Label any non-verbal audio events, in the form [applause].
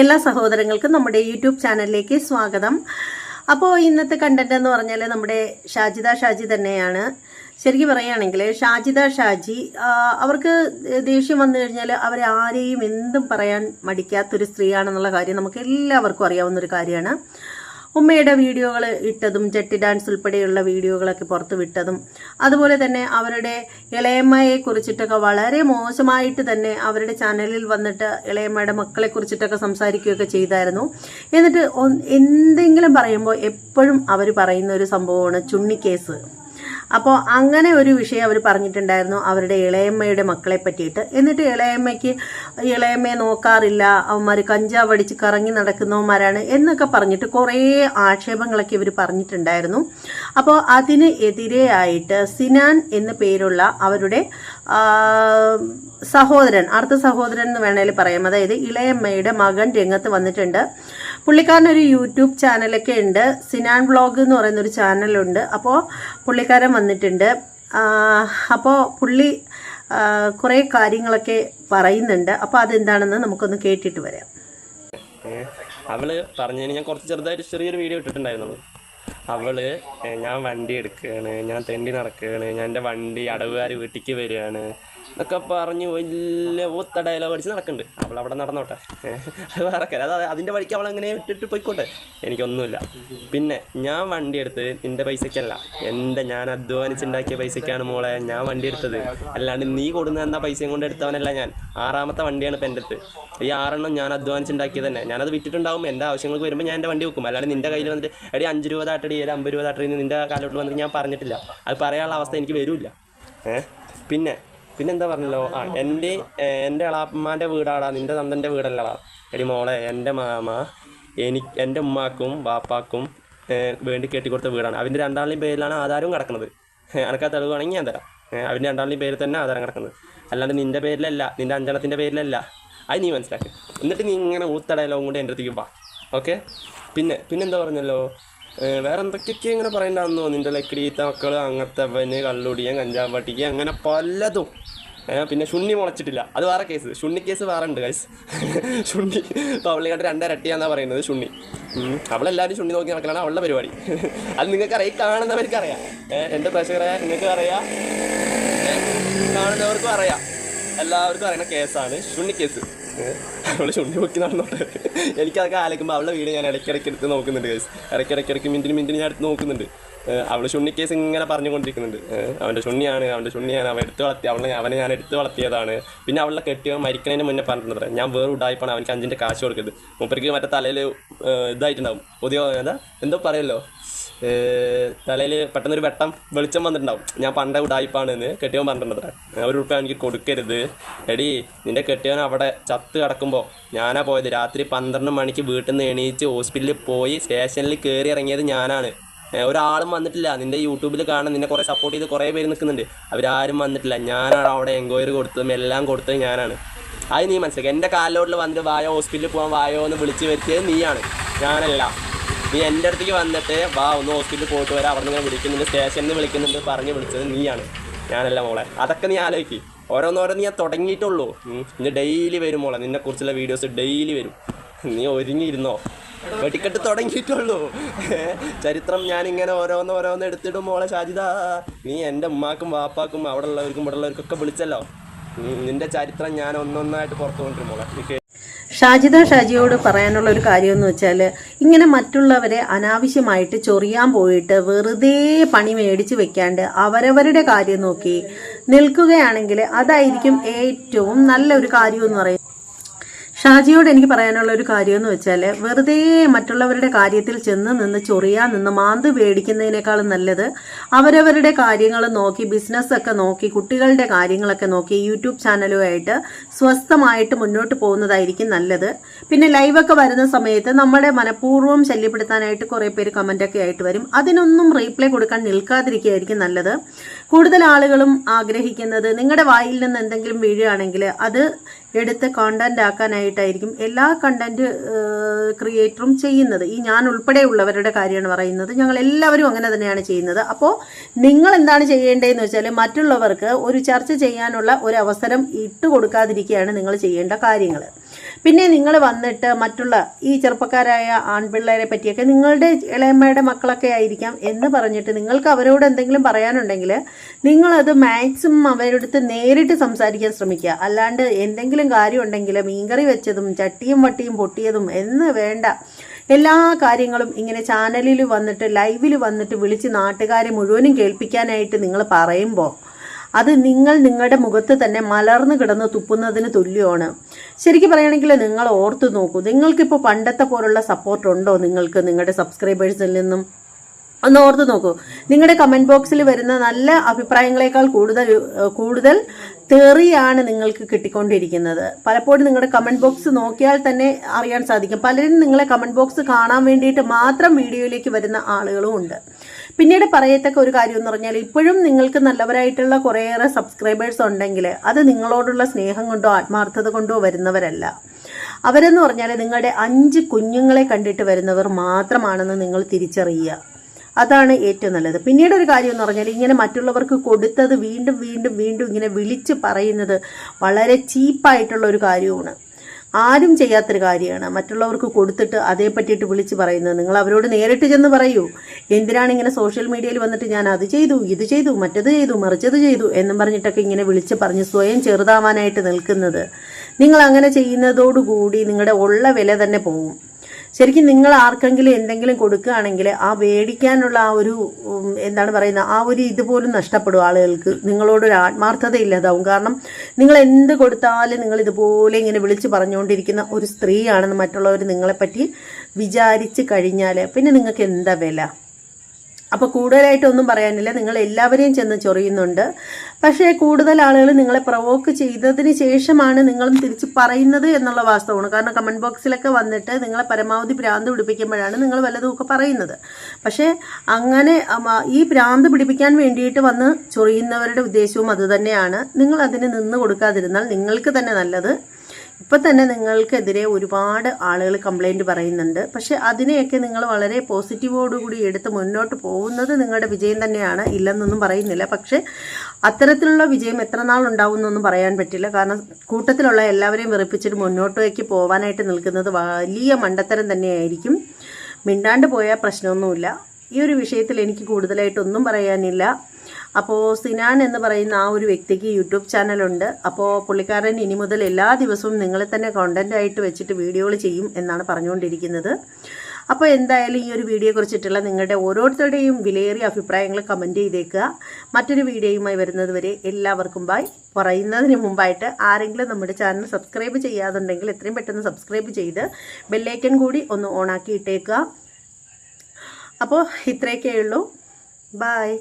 എല്ലാ സഹോദരങ്ങൾക്കും നമ്മുടെ യൂട്യൂബ് ചാനലിലേക്ക് സ്വാഗതം. അപ്പോൾ ഇന്നത്തെ കണ്ടന്റ് എന്ന് പറഞ്ഞാൽ നമ്മുടെ ഷാജിദ ഷാജി തന്നെയാണ്. ശരിക്കും പറയുകയാണെങ്കിൽ ഷാജിദ ഷാജി അവർക്ക് ദേഷ്യം വന്നു കഴിഞ്ഞാൽ അവരെ ആരെയും എന്തും പറയാൻ മടിക്കാത്തൊരു സ്ത്രീയാണെന്നുള്ള കാര്യം നമുക്ക് എല്ലാവർക്കും അറിയാവുന്നൊരു കാര്യമാണ്. ഉമ്മയുടെ വീഡിയോകൾ ഇട്ടതും ജട്ടി ഡാൻസ് ഉൾപ്പെടെയുള്ള വീഡിയോകളൊക്കെ പുറത്ത് വിട്ടതും അതുപോലെ തന്നെ അവരുടെ ഇളയമ്മയെ കുറിച്ചിട്ടൊക്കെ വളരെ മോശമായിട്ട് തന്നെ അവരുടെ ചാനലിൽ വന്നിട്ട് ഇളയമ്മയുടെ മക്കളെ കുറിച്ചിട്ടൊക്കെ സംസാരിക്കുകയൊക്കെ ചെയ്തായിരുന്നു. എന്നിട്ട് എന്തെങ്കിലും പറയുമ്പോൾ എപ്പോഴും അവർ പറയുന്ന ഒരു സംഭവമാണ് ചുണ്ണിക്കേസ്. അപ്പോൾ അങ്ങനെ ഒരു വിഷയം അവർ പറഞ്ഞിട്ടുണ്ടായിരുന്നു അവരുടെ ഇളയമ്മയുടെ മക്കളെ പറ്റിയിട്ട്. എന്നിട്ട് ഇളയമ്മയ്ക്ക് ഇളയമ്മയെ നോക്കാറില്ല അവന്മാർ കഞ്ചാവ് അടിച്ച് കറങ്ങി നടക്കുന്നവന്മാരാണ് എന്നൊക്കെ പറഞ്ഞിട്ട് കുറേ ആക്ഷേപങ്ങളൊക്കെ ഇവർ പറഞ്ഞിട്ടുണ്ടായിരുന്നു. അപ്പോൾ അതിന് എതിരെയായിട്ട് സിനാൻ എന്ന പേരുള്ള അവരുടെ സഹോദരൻ അർദ്ധ സഹോദരൻ എന്ന് വേണേൽ പറയാം. അതായത് ഇളയമ്മയുടെ മകൻ രംഗത്ത് വന്നിട്ടുണ്ട്. പുള്ളിക്കാരൻ ഒരു യൂട്യൂബ് ചാനലൊക്കെ ഉണ്ട്. സിനാൻ വ്ളോഗ് എന്ന് പറയുന്ന ഒരു ചാനലുണ്ട്. അപ്പോൾ പുള്ളിക്കാരൻ വന്നിട്ടുണ്ട്. അപ്പോൾ പുള്ളി കുറേ കാര്യങ്ങളൊക്കെ പറയുന്നുണ്ട്. അപ്പോൾ അതെന്താണെന്ന് നമുക്കൊന്ന് കേട്ടിട്ട് വരാം. അവൾ പറഞ്ഞതിന് ഞാൻ കുറച്ച് ചെറുതായിട്ട് ചെറിയൊരു വീഡിയോ ഇട്ടിട്ടുണ്ടായിരുന്നു. അവൾ ഞാൻ വണ്ടി എടുക്കുകയാണ് ഞാൻ തെണ്ടി നടക്കുകയാണ് ഞാൻ എന്റെ വണ്ടി അടവുകാർ വീട്ടിലേക്ക് വരികയാണ് എന്നൊക്കെ പറഞ്ഞ് വലിയ ഒത്ത ഡയലോഗ് അടിച്ച് നടക്കുന്നുണ്ട് അവൾ അവിടെ നടന്നോട്ടെ. അത് വേറെ അത് അതിന്റെ വഴിക്ക് അവൾ അങ്ങനെ ഇട്ടിട്ട് പോയിക്കോട്ടെ. എനിക്കൊന്നുമില്ല. പിന്നെ ഞാൻ വണ്ടി എടുത്ത് നിന്റെ പൈസയ്ക്കല്ല എന്റെ ഞാൻ അധ്വാനിച്ചുണ്ടാക്കിയ പൈസയ്ക്കാണ് മോളെ ഞാൻ വണ്ടി എടുത്തത്. അല്ലാണ്ട് നീ കൊടുന്ന എന്ന പൈസയും കൊണ്ട് എടുത്തവനല്ല ഞാൻ. ആറാമത്തെ വണ്ടിയാണ് ഇപ്പം എന്റെ അടുത്ത് ഈ ആറെണ്ണം ഞാൻ അധ്വാനിച്ചുണ്ടാക്കിയത് തന്നെ. ഞാനത് വിറ്റിട്ടുണ്ടാവും. എന്റെ ആവശ്യങ്ങൾക്ക് വരുമ്പോൾ ഞാൻ എന്റെ വണ്ടി വെക്കും. അല്ലാണ്ട് നിന്റെ കയ്യിൽ വന്നിട്ട് എടി അഞ്ച് രൂപ താട്ടടി ഒരു അമ്പത് രൂപ താട്ടടി നിന്റെ കാലോട്ട് വന്നിട്ട് ഞാൻ പറഞ്ഞിട്ടില്ല. അത് പറയാനുള്ള അവസ്ഥ എനിക്ക് വരില്ല. ഏഹ് പിന്നെ പിന്നെ എന്താ പറഞ്ഞല്ലോ? ആ എന്റെ എന്റെ എളാപ്പന്മാന്റെ വീടാടാ നിന്റെ തന്തന്റെ വീടല്ലടാ. എടി മോളെ എന്റെ മാമ എനിക്ക് എന്റെ ഉമ്മാക്കും ബാപ്പാക്കും വേണ്ടി കെട്ടിക്കൊടുത്ത വീടാണ്. അവന്റെ രണ്ടാളുടെയും പേരിലാണ് ആധാരവും കിടക്കുന്നത്. എനക്ക് ആ തെളിവ് വേണമെങ്കിൽ ഞാൻ തരാം. അവന്റെ രണ്ടാളുടെയും പേരിൽ തന്നെ ആധാരം കിടക്കുന്നത്. അല്ലാണ്ട് നിന്റെ പേരിലല്ല നിന്റെ അഞ്ചെണ്ണത്തിന്റെ പേരിലല്ല. അത് നീ മനസ്സിലാക്കി. എന്നിട്ട് നീ ഇങ്ങനെ ഊത്തടയിലോ കൊണ്ട് എന്റെ അടുത്തേക്ക് വാ. ഓക്കെ? പിന്നെ പിന്നെന്താ പറഞ്ഞല്ലോ? വേറെ എന്തൊക്കെയൊക്കെ ഇങ്ങനെ പറയണ്ടാന്നോ? നിന്റെ ലക്കിടീത്ത മക്കൾ അങ്ങനത്തെ അവന് കള്ളുടിയൻ കഞ്ചാമ്പട്ടിക്ക് അങ്ങനെ പലതും. പിന്നെ ശുണ്ണി മുളച്ചിട്ടില്ല. അത് വേറെ കേസ് ശുണ്ണി കേസ് വേറെ ഉണ്ട് ഗൈസ് ശുണ്ണി [laughs] രണ്ടര രണ്ടരട്ടിയാന്നാ പറയുന്നത് ശുണ്ണി ഉം. അവളെല്ലാവരും ശുണ്ണി നോക്കി നടക്കലാണ് അവളുടെ പരിപാടി. [laughs] അത് നിങ്ങൾക്കറിയാം ഈ കാണുന്നവർക്ക് അറിയാം ഏഹ് എന്റെ പ്രേക്ഷകരെ നിങ്ങൾക്ക് അറിയാം കാണുന്നവർക്കും അറിയാം. എല്ലാവർക്കും അറിയുന്ന കേസാണ് ശുണ്ണി കേസ് അവൾ ചുണ്ടി പൊക്കി നടന്നോട്ടെ. എനിക്കതൊക്കെ ആലോചിക്കുമ്പോൾ അവളുടെ വീട് ഞാൻ ഇടയ്ക്കിടയ്ക്ക് എടുത്ത് നോക്കുന്നുണ്ട് കേസ് ഇടയ്ക്കിടയ്ക്ക് ഇടയ്ക്ക് മിനിറ്റിന് മിനിറ്റിന് ഞാൻ എടുത്ത് നോക്കുന്നുണ്ട്. അവളെ ചുണ്ണി കേസ് ഇങ്ങനെ പറഞ്ഞുകൊണ്ടിരിക്കുന്നുണ്ട്. അവന്റെ ചുണ്ണിയാണ് അവന്റെ ചുണ്ണിയാണ്. അവൻ എടുത്ത് വളർത്തി അവളെ അവനെ ഞാൻ എടുത്ത് വളർത്തിയതാണ്. പിന്നെ അവളെ കെട്ടിയവൻ മരിക്കുന്നതിന് മുന്നേ പറഞ്ഞിട്ടുണ്ട് ഞാൻ വേറെ ഉടായിപ്പാണ് അവനക്ക് അഞ്ചിന്റെ കാശ് കൊടുക്കരുത്. മൂപ്പർക്ക് മറ്റേ തലയിൽ ഇതായിട്ടുണ്ടാവും. പുതിയ എന്താ എന്തോ പറയല്ലോ? തലയിൽ പെട്ടെന്നൊരു വെട്ടം വെളിച്ചം വന്നിട്ടുണ്ടാവും. ഞാൻ പണ്ട ഉടായിപ്പാണ് എന്ന് കെട്ടിയവൻ പറഞ്ഞിട്ടുണ്ട് ഒരു ഉറുപ്പ എനിക്ക് കൊടുക്കരുത്. എടി നിന്റെ കെട്ടിയവൻ അവിടെ ചത്ത് കിടക്കുമ്പോൾ ഞാനാ പോയത്. രാത്രി പന്ത്രണ്ട് മണിക്ക് വീട്ടിൽ നിന്ന് എണീച്ച് ഹോസ്പിറ്റലിൽ പോയി സ്റ്റേഷനിൽ കയറി ഇറങ്ങിയത് ഞാനാണ്. ഒരാളും വന്നിട്ടില്ല. നിന്റെ യൂട്യൂബിൽ കാണാൻ നിന്നെ കുറേ സപ്പോർട്ട് ചെയ്ത് കുറേ പേര് നിൽക്കുന്നുണ്ട്. അവരാരും വന്നിട്ടില്ല. ഞാനാണ് അവിടെ എൻക്വയറി കൊടുത്തതും എല്ലാം കൊടുത്തത് ഞാനാണ്. അത് നീ മനസ്സിലാക്കി. എന്റെ കാലിലോട്ടിൽ വന്നിട്ട് വായോ ഹോസ്പിറ്റലിൽ പോകാൻ വായോ എന്ന് വിളിച്ച് വരുത്തിയത് നീയാണ്. ഞാനല്ല. നീ എന്റെ അടുത്തേക്ക് വന്നിട്ട് വാ ഒന്ന് ഹോസ്പിറ്റലിൽ പോയിട്ട് വരാം. അവിടെ നിന്ന് വിളിക്കുന്നുണ്ട്. സ്റ്റേഷനിൽ നിന്ന് വിളിക്കുന്നുണ്ട്. പറഞ്ഞ് വിളിച്ചത് നീയാണ്. ഞാനല്ല മോളെ. അതൊക്കെ നീ ആലോചിക്കും. ഓരോന്നോരോന്ന് ഞാൻ തുടങ്ങിയിട്ടുള്ളൂ. ഇനി ഡെയിലി വരും മോളെ. നിന്നെക്കുറിച്ചുള്ള വീഡിയോസ് ഡെയിലി വരും. നീ ഒരുങ്ങിയിരുന്നോ? വെടിക്കെട്ട് തുടങ്ങിയിട്ടുള്ളൂ ചരിത്രം ഞാൻ ഇങ്ങനെ ഓരോന്ന് ഓരോന്ന് എടുത്തിടും മോളെ ഷാജിദ നീ എന്റെ ഉമ്മാക്കും വാപ്പാക്കും അവിടെ ഉള്ളവർക്കും ഇവിടെ ഉള്ളവർക്കൊക്കെ വിളിച്ചല്ലോ നിന്റെ ചരിത്രം ഞാൻ ഒന്നൊന്നായിട്ട് പുറത്തു കൊണ്ടിരുന്നു മോളെ ഷാജിദ ഷാജിയോട് പറയാനുള്ള ഒരു കാര്യം എന്ന് വെച്ചാൽ ഇങ്ങനെ മറ്റുള്ളവരെ അനാവശ്യമായിട്ട് ചൊറിയാൻ പോയിട്ട് വെറുതെ പണി മേടിച്ച് വെക്കാണ്ട് അവരവരുടെ കാര്യം നോക്കി നിൽക്കുകയാണെങ്കിൽ അതായിരിക്കും ഏറ്റവും നല്ലൊരു കാര്യം എന്ന് പറയുന്നത്. ഷാജിയോട് എനിക്ക് പറയാനുള്ള ഒരു കാര്യം എന്ന് വെച്ചാൽ വെറുതെ മറ്റുള്ളവരുടെ കാര്യത്തിൽ ചെന്ന് നിന്ന് ചൊറിയാൻ നിന്ന് മാന്ത് പേടിക്കുന്നതിനേക്കാളും നല്ലത് അവരവരുടെ കാര്യങ്ങൾ നോക്കി ബിസിനസ്സൊക്കെ നോക്കി കുട്ടികളുടെ കാര്യങ്ങളൊക്കെ നോക്കി യൂട്യൂബ് ചാനലുമായിട്ട് സ്വസ്ഥമായിട്ട് മുന്നോട്ട് പോകുന്നതായിരിക്കും നല്ലത്. പിന്നെ ലൈവൊക്കെ വരുന്ന സമയത്ത് നമ്മുടെ മനഃപൂർവം ശല്യപ്പെടുത്താനായിട്ട് കുറേ പേര് കമന്റൊക്കെ ആയിട്ട് വരും. അതിനൊന്നും റീപ്ലൈ കൊടുക്കാൻ നിൽക്കാതിരിക്കുകയായിരിക്കും നല്ലത്. കൂടുതൽ ആളുകളും ആഗ്രഹിക്കുന്നത് നിങ്ങളുടെ വായിൽ നിന്ന് എന്തെങ്കിലും വീഴുകയാണെങ്കിൽ അത് എടുത്ത് കോണ്ടന്റ് ആക്കാനായിട്ടായിരിക്കും എല്ലാ കണ്ടന്റ് ക്രിയേറ്ററും ചെയ്യുന്നത്. ഈ ഞാൻ ഉൾപ്പെടെയുള്ളവരുടെ കാര്യമാണ് പറയുന്നത്. ഞങ്ങൾ എല്ലാവരും അങ്ങനെ തന്നെയാണ് ചെയ്യുന്നത്. അപ്പോൾ നിങ്ങൾ എന്താണ് ചെയ്യേണ്ടതെന്ന് വെച്ചാൽ മറ്റുള്ളവർക്ക് ഒരു ചർച്ച ചെയ്യാനുള്ള ഒരു അവസരം ഇട്ട് കൊടുക്കാതിരിക്കുകയാണ് നിങ്ങൾ ചെയ്യേണ്ട കാര്യങ്ങൾ. പിന്നെ നിങ്ങൾ വന്നിട്ട് മറ്റുള്ള ഈ ചെറുപ്പക്കാരായ ആൺപിള്ളേരെ പറ്റിയൊക്കെ നിങ്ങളുടെ ഇളയമ്മയുടെ മക്കളൊക്കെ ആയിരിക്കാം എന്ന് പറഞ്ഞിട്ട് നിങ്ങൾക്ക് അവരോട് എന്തെങ്കിലും പറയാനുണ്ടെങ്കിൽ നിങ്ങളത് മാക്സിമം അവരെടുത്ത് നേരിട്ട് സംസാരിക്കാൻ ശ്രമിക്കുക. അല്ലാണ്ട് എന്തെങ്കിലും കാര്യമുണ്ടെങ്കിൽ മീൻകറി വെച്ചതും ചട്ടിയും വട്ടിയും പൊട്ടിയതും എന്ന് വേണ്ട. എല്ലാ കാര്യങ്ങളും ഇങ്ങനെ ചാനലിൽ വന്നിട്ട് ലൈവിൽ വന്നിട്ട് വിളിച്ച് നാട്ടുകാരെ മുഴുവനും കേൾപ്പിക്കാനായിട്ട് നിങ്ങൾ പറയുമ്പോൾ അത് നിങ്ങൾ നിങ്ങളുടെ മുഖത്ത് തന്നെ മലർന്നു കിടന്ന് തുപ്പുന്നതിന് തുല്യമാണ്. ശരിക്കും പറയുകയാണെങ്കിൽ നിങ്ങൾ ഓർത്തു നോക്കൂ. നിങ്ങൾക്കിപ്പോൾ പണ്ടത്തെ പോലുള്ള സപ്പോർട്ട് ഉണ്ടോ നിങ്ങൾക്ക് നിങ്ങളുടെ സബ്സ്ക്രൈബേഴ്സിൽ നിന്നും? ഒന്ന് ഓർത്ത് നോക്കൂ. നിങ്ങളുടെ കമന്റ് ബോക്സിൽ വരുന്ന നല്ല അഭിപ്രായങ്ങളെക്കാൾ കൂടുതൽ കൂടുതൽ തെറിയാണ് നിങ്ങൾക്ക് കിട്ടിക്കൊണ്ടിരിക്കുന്നത്. പലപ്പോഴും നിങ്ങളുടെ കമന്റ് ബോക്സ് നോക്കിയാൽ തന്നെ അറിയാൻ സാധിക്കും. പലരും നിങ്ങളെ കമന്റ് ബോക്സ് കാണാൻ വേണ്ടിയിട്ട് മാത്രം വീഡിയോയിലേക്ക് വരുന്ന ആളുകളും ഉണ്ട്. പിന്നീട് പറയത്തക്ക ഒരു കാര്യം എന്ന് പറഞ്ഞാൽ ഇപ്പോഴും നിങ്ങൾക്ക് നല്ലവരായിട്ടുള്ള കുറേയേറെ സബ്സ്ക്രൈബേഴ്സ് ഉണ്ടെങ്കിൽ അത് നിങ്ങളോടുള്ള സ്നേഹം കൊണ്ടോ ആത്മാർത്ഥത കൊണ്ടോ വരുന്നവരല്ല. അവരെന്ന് പറഞ്ഞാൽ നിങ്ങളുടെ അഞ്ച് കുഞ്ഞുങ്ങളെ കണ്ടിട്ട് വരുന്നവർ മാത്രമാണെന്ന് നിങ്ങൾ തിരിച്ചറിയുക. അതാണ് ഏറ്റവും നല്ലത്. പിന്നീട് ഒരു കാര്യം എന്ന് പറഞ്ഞാൽ ഇങ്ങനെ മറ്റുള്ളവർക്ക് കൊടുത്തത് വീണ്ടും വീണ്ടും വീണ്ടും ഇങ്ങനെ വിളിച്ച് പറയുന്നത് വളരെ ചീപ്പായിട്ടുള്ള ഒരു കാര്യമാണ് ആരും ചെയ്യാത്തൊരു കാര്യമാണ്. മറ്റുള്ളവർക്ക് കൊടുത്തിട്ട് അതേ പറ്റിയിട്ട് വിളിച്ച് പറയുന്നത്. നിങ്ങൾ അവരോട് നേരിട്ട് ചെന്ന് പറയൂ. എന്തിനാണ് ഇങ്ങനെ സോഷ്യൽ മീഡിയയിൽ വന്നിട്ട് ഞാൻ അത് ചെയ്തു ഇത് ചെയ്തു മറ്റത് ചെയ്തു മറിച്ചത് ചെയ്തു എന്നും പറഞ്ഞിട്ടൊക്കെ ഇങ്ങനെ വിളിച്ച് പറഞ്ഞ് സ്വയം ചെറുതാവാനായിട്ട് നിൽക്കുന്നത്. നിങ്ങൾ അങ്ങനെ ചെയ്യുന്നതോടുകൂടി നിങ്ങളുടെ ഉള്ള വില തന്നെ പോകും ശരിക്കും നിങ്ങൾ ആർക്കെങ്കിലും എന്തെങ്കിലും കൊടുക്കുകയാണെങ്കിൽ ആ മേടിക്കാനുള്ള ആ ഒരു എന്താണ് പറയുന്നത് ആ ഒരു ഇതുപോലും നഷ്ടപ്പെടും ആളുകൾക്ക്. നിങ്ങളോടൊരു ആത്മാർത്ഥത ഇല്ലാതാവും. കാരണം നിങ്ങൾ എന്ത് കൊടുത്താലും നിങ്ങൾ ഇതുപോലെ ഇങ്ങനെ വിളിച്ച് പറഞ്ഞുകൊണ്ടിരിക്കുന്ന ഒരു സ്ത്രീയാണെന്ന് മറ്റുള്ളവർ നിങ്ങളെപ്പറ്റി വിചാരിച്ച് കഴിഞ്ഞാൽ പിന്നെ നിങ്ങൾക്ക് എന്താ വില? അപ്പോൾ കൂടുതലായിട്ടൊന്നും പറയാനില്ല. നിങ്ങൾ എല്ലാവരെയും ചെന്ന് ചൊറിയുന്നുണ്ട്. പക്ഷേ കൂടുതൽ ആളുകൾ നിങ്ങളെ പ്രൊവോക്ക് ചെയ്തതിന് ശേഷമാണ് നിങ്ങളും തിരിച്ച് പറയുന്നത് എന്നുള്ള വാസ്തവമാണ്. കാരണം കമന്റ് ബോക്സിലൊക്കെ വന്നിട്ട് നിങ്ങളെ പരമാവധി ഭ്രാന്ത് പിടിപ്പിക്കുമ്പോഴാണ് നിങ്ങൾ വല്ലതുമൊക്കെ പറയുന്നത്. പക്ഷേ അങ്ങനെ ഈ ഭ്രാന്ത് പിടിപ്പിക്കാൻ വേണ്ടിയിട്ട് വന്ന് ചൊറിയുന്നവരുടെ ഉദ്ദേശവും അതുതന്നെയാണ് നിങ്ങൾ അതിന് നിന്ന് കൊടുക്കാതിരുന്നാൽ നിങ്ങൾക്ക് തന്നെ നല്ലത്. ഇപ്പൊ തന്നെ നിങ്ങൾക്കെതിരെ ഒരുപാട് ആളുകൾ കംപ്ലൈന്റ് പറയുന്നുണ്ട്. പക്ഷെ അതിനെയൊക്കെ നിങ്ങൾ വളരെ പോസിറ്റീവോടുകൂടി എടുത്ത് മുന്നോട്ട് പോകുന്നത് നിങ്ങളുടെ വിജയം തന്നെയാണ്. ഇല്ലെന്നൊന്നും പറയുന്നില്ല. പക്ഷെ അത്തരത്തിലുള്ള വിജയം എത്ര നാൾ ഉണ്ടാവും എന്നൊന്നും പറയാൻ പറ്റില്ല. കാരണം കൂട്ടത്തിലുള്ള എല്ലാവരെയും വെറുപ്പിച്ചിട്ട് മുന്നോട്ടേക്ക് പോകാനായിട്ട് നിൽക്കുന്നത് വലിയ മണ്ടത്തരം തന്നെയായിരിക്കും. മിണ്ടാണ്ട് പോയാൽ പ്രശ്നമൊന്നുമില്ല. ഈ ഒരു വിഷയത്തിൽ എനിക്ക് കൂടുതലായിട്ടൊന്നും പറയാനില്ല. അപ്പോൾ സിനാൻ എന്ന് പറയുന്ന ആ ഒരു വ്യക്തിക്ക് യൂട്യൂബ് ചാനലുണ്ട്. അപ്പോൾ പുള്ളിക്കാരൻ ഇനി മുതൽ എല്ലാ ദിവസവും നിങ്ങളെ തന്നെ കോണ്ടന്റ് ആയിട്ട് വെച്ചിട്ട് വീഡിയോകൾ ചെയ്യും എന്നാണ് പറഞ്ഞുകൊണ്ടിരിക്കുന്നത്. അപ്പോൾ എന്തായാലും ഈ ഒരു വീഡിയോ കുറിച്ചിട്ടുള്ള നിങ്ങളുടെ ഓരോരുത്തരുടെയും വിലയേറിയ അഭിപ്രായങ്ങൾ കമന്റ് ചെയ്തേക്കുക. മറ്റൊരു വീഡിയോയുമായി വരുന്നത് വരെ എല്ലാവർക്കും ബൈ പറയുന്നതിന് മുമ്പായിട്ട് ആരെങ്കിലും നമ്മുടെ ചാനൽ സബ്സ്ക്രൈബ് ചെയ്യാതുണ്ടെങ്കിൽ എത്രയും പെട്ടെന്ന് സബ്സ്ക്രൈബ് ചെയ്ത് ബെല്ലൈക്കൻ കൂടി ഒന്ന് ഓണാക്കി ഇട്ടേക്കുക. അപ്പോൾ ഇത്രയൊക്കെ ഉള്ളൂ. ബായ്